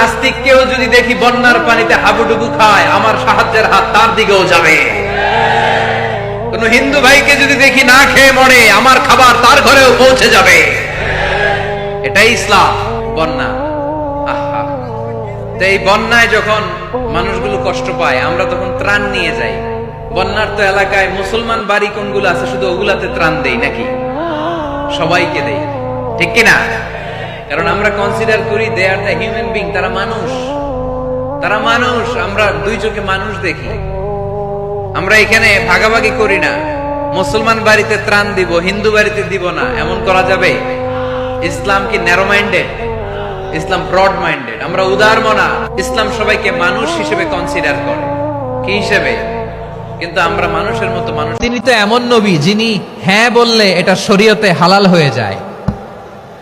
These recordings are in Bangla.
নাস্তিককেও যদি দেখি বন্যার পানিতে হাবুডুবু খায়, আমার সাহায্যের হাত তার দিকেও যাবে। কোন হিন্দু ভাইকে যদি দেখি না খেয়ে মরে, আমার খাবার তার ঘরেও পৌঁছে যাবে। এটাই ইসলাম, বন্যা। এই বন্যায় যখন মানুষগুলো কষ্ট পায়, আমরা তখন ত্রাণ নিয়ে যাই। বন্যার তো এলাকায় মুসলমান বাড়ি কোনগুলো আছে, শুধু ওগুলাতে ত্রাণ দেই নাকি? সবাইকে দেই। ঠিক কিনা? কারণ আমরা কনসিডার করি they are the human being তারা মানুষ। তারা মানুষ, আমরা দুই চোখে মানুষ দেখি। আমরা এখানে ভাগাভাগি করি না। মুসলমান বাড়িতে ত্রাণ দিব, হিন্দু বাড়িতে দিব না। এমন করা যাবে? ইসলাম কি ন্যারো মাইন্ডেড ইসলাম ব্রড মাইন্ডেড আমরা উদার মনা। ইসলাম সবাইকে মানুষ হিসেবে কনসিডার করে। কি হিসেবে? কিন্তু আমরা মানুষের মতো মানুষ। তিনি তো এমন নবী যিনি হ্যাঁ বললে এটা শরীয়তে হালাল হয়ে যায়।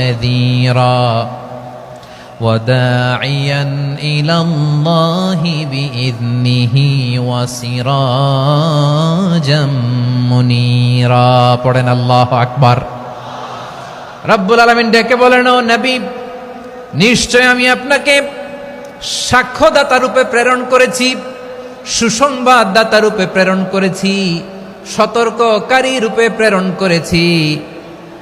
ونذيرا وداعيا إلى الله بإذنه وسراجا منيرا পড়েন আল্লাহ আকবার রব্বুল আলমিন ডেকে বলেন ও নবী নিশ্চয় আমি আপনাকে সাক্ষ্যদাতা রূপে প্রেরণ করেছি সুসংবাদদাতা রূপে প্রেরণ করেছি সতর্ককারী রূপে প্রেরণ করেছি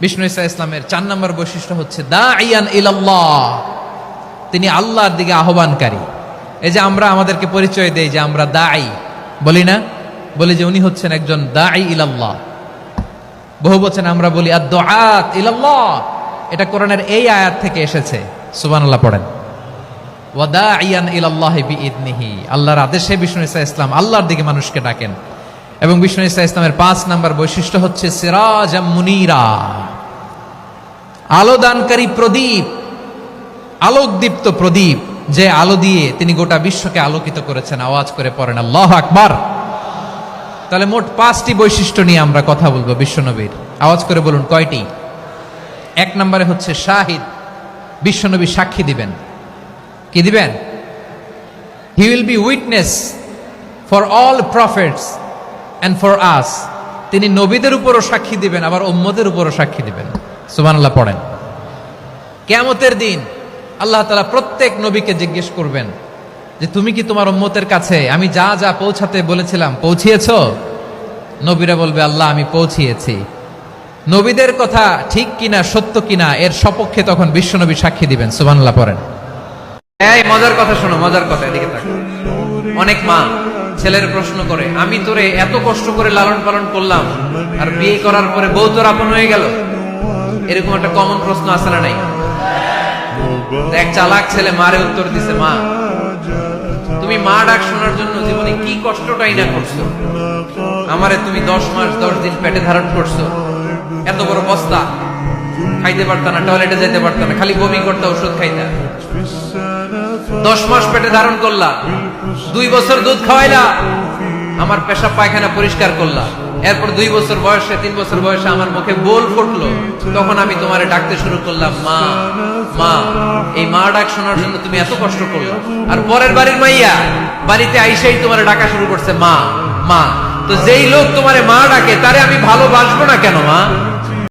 বিষ্ণু ইসা ইসলামের চার নম্বর বৈশিষ্ট্য হচ্ছে দা ইয়ান ইলাল্লাহ। তিনি আল্লাহর দিকে আহ্বানকারী। এই যে আমরা আমাদেরকে পরিচয় দেই যে আমরা দাই বলি না? বলি যে উনি হচ্ছেন একজন দাই ইলাল্লাহ। বহু বচন আমরা বলি আদ ইলাল্লাহ। এটা কোরআনের এই আয়াত থেকে এসেছে। সুবহানাল্লাহ পড়েন। ওয়াদাইয়ান ইলাল্লাহি বিইذনিহি আল্লাহর আদেশে বিষ্ণু ইসা ইসলাম আল্লাহর দিকে মানুষকে ডাকেন। এবং বিষ্ণু ইসা ইসলামের পাঁচ নাম্বার বৈশিষ্ট্য হচ্ছে সিরাজাম মুনিরা। আলো দানকারী প্রদীপ আলোকদীপ্ত প্রদীপ, যে আলো দিয়ে তিনি গোটা বিশ্বকে আলোকিত করেছেন। আওয়াজ করে পড়েন, আল্লাহ আকবার! তাহলে মোট পাঁচটি বৈশিষ্ট্য নিয়ে আমরা কথা বলব বিশ্বনবীর। আওয়াজ করে বলুন, কয়টি? এক নম্বরে হচ্ছে শাহিদ। বিশ্বনবী সাক্ষী দিবেন। কি দিবেন? He will be witness for all prophets and for us তিনি নবীদের উপরও সাক্ষী দিবেন, আবার উম্মদের উপরও সাক্ষী দিবেন। সুবহানাল্লাহ পড়েন। কেমতের দিন আল্লাহ তালা প্রত্যেক নবীকে জিজ্ঞেস করবেন যে, তুমি কি তোমার উম্মতের কাছে আমি যা যা পৌঁছাতে বলেছিলাম, পৌঁছিয়েছ? নবীরা বলবে, আল্লাহ, আমি পৌঁছিয়েছি। নবীদের কথা ঠিক কিনা, সত্য কিনা, এর সপক্ষে তখন বিশ্বনবী সাক্ষী দিবেন। সুবহানাল্লাহ পড়েন। এই মজার কথা শোনো, মজার কথা, এদিকে অনেক মা ছেলের প্রশ্ন করে, আমি তোরে এত কষ্ট করে লালন পালন করলাম, আর বিয়ে করার পরে বউ তোর আপন হয়ে গেল? এরকম একটা কমন প্রশ্ন আছে না নাই? এক চালাক ছেলে মারে উত্তর দিছে, মা, তুমি মা ডাক শোনার জন্য জীবনে কি কষ্টটাই না করছ? আমারে তুমি দশ মাস দশ দিন পেটে ধারণ করছ। এত বড় বস্তা খাইতে পারতা না, টয়লেটে যেতে পারতা না, খালি বমি করতে, ওষুধ খাইতা। দশ মাস পেটে ধারণ করলা, দুই বছর দুধ খাওয়াইলা, আমার পেশাব পায়খানা পরিষ্কার করলা। এরপর দুই বছর বয়সে, তিন বছর বয়সে আমার মুখে বোল ফুটলো। তখন আমি তোমারে ডাকতে শুরু করলাম, মা মা, এই মা ডাক শোনার জন্য তুমি এত কষ্ট করল। আর পরের বাড়ির মাইয়া বাড়িতে আইসাই তোমারে ডাকা শুরু করছে, মা মা, তো যেই লোক তোমারে মা ডাকে, তারে আমি ভালোবাসবো না কেন, মা?